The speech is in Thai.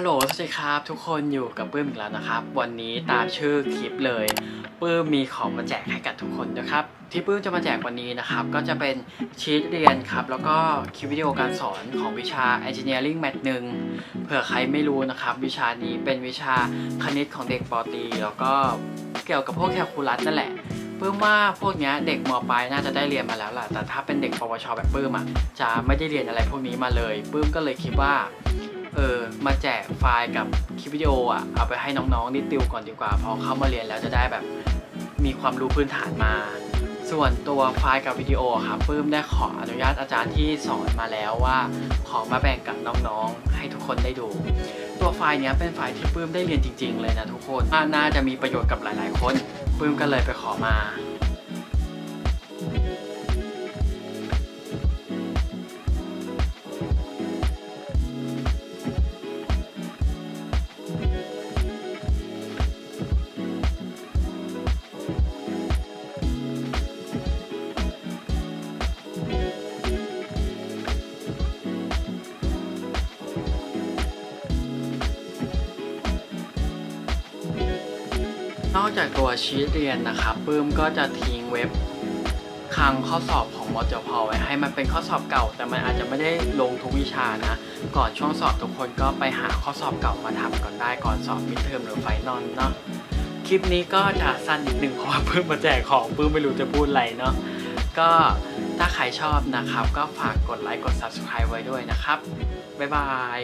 ฮัลโหลสวัสดีครับ ทุกคนอยู่กับปื้มอีกแล้วนะครับ วันนี้ตามชื่อคลิปเลยปื้มมีของมาแจกให้กับทุกคนนะครับ ที่ปื้มจะมาแจกวันนี้นะครับ ก็จะเป็นชีทเรียนครับ แล้วก็คลิปวิดีโอการสอนของวิชา Engineering Math หนึ่งเผื่อใครไม่รู้นะครับ วิชานี้เป็นวิชาคณิตของเด็กปอตี แล้วก็เกี่ยวกับพวกแคลคูลัสนั่นแหละปื้มว่าพวกนี้เด็กมปลายน่าจะได้เรียนมาแล้วล่ะแต่ถ้าเป็นเด็กปวชแบบปื้มอะจะไม่ได้เรียนอะไรพวกนี้มาเลยปื้มก็เลยคิดว่า เออมาแจกไฟล์กับคลิปวิดีโออะเอาไปให้น้องๆนิดติวก่อนดีกว่าพอเข้ามาเรียนแล้วจะได้แบบมีความรู้พื้นฐานมา ส่วนตัวไฟล์กับวิดีโอครับปื้มได้ขออนุญาตอาจารย์ที่สอนมาแล้วว่า ขอมาแบ่งกับน้องๆ ให้ทุกคนได้ดู ตัวไฟล์เนี้ยเป็นไฟล์ที่ปื้มได้เรียนจริง ๆ เลยนะทุกคนว่าน่าจะมีประโยชน์กับหลาย ๆ คนปื้มก็เลยไปขอมา นอกจากตัวชีทเรียนนะครับปื้มก็จะทิ้งเว็บคลังข้อสอบของมจพไว้ให้มันเป็นข้อสอบเก่า แต่มันอาจจะไม่ได้ลงทุกวิชานะ ก่อนช่วงสอบทุกคนก็ไปหาข้อสอบเก่ามาทำก่อนได้ก่อนสอบมิดเทอมหรือไฟนอลเนาะคลิปนี้ก็จะสั้นนิดนึงเพราะว่าปื้มมาแจกของปื้มไม่รู้จะพูดอะไรเนาะก็ถ้าใครชอบนะครับ ก็ฝากกดไลค์กด subscribe ไว้ด้วยนะครับ บ๊ายบาย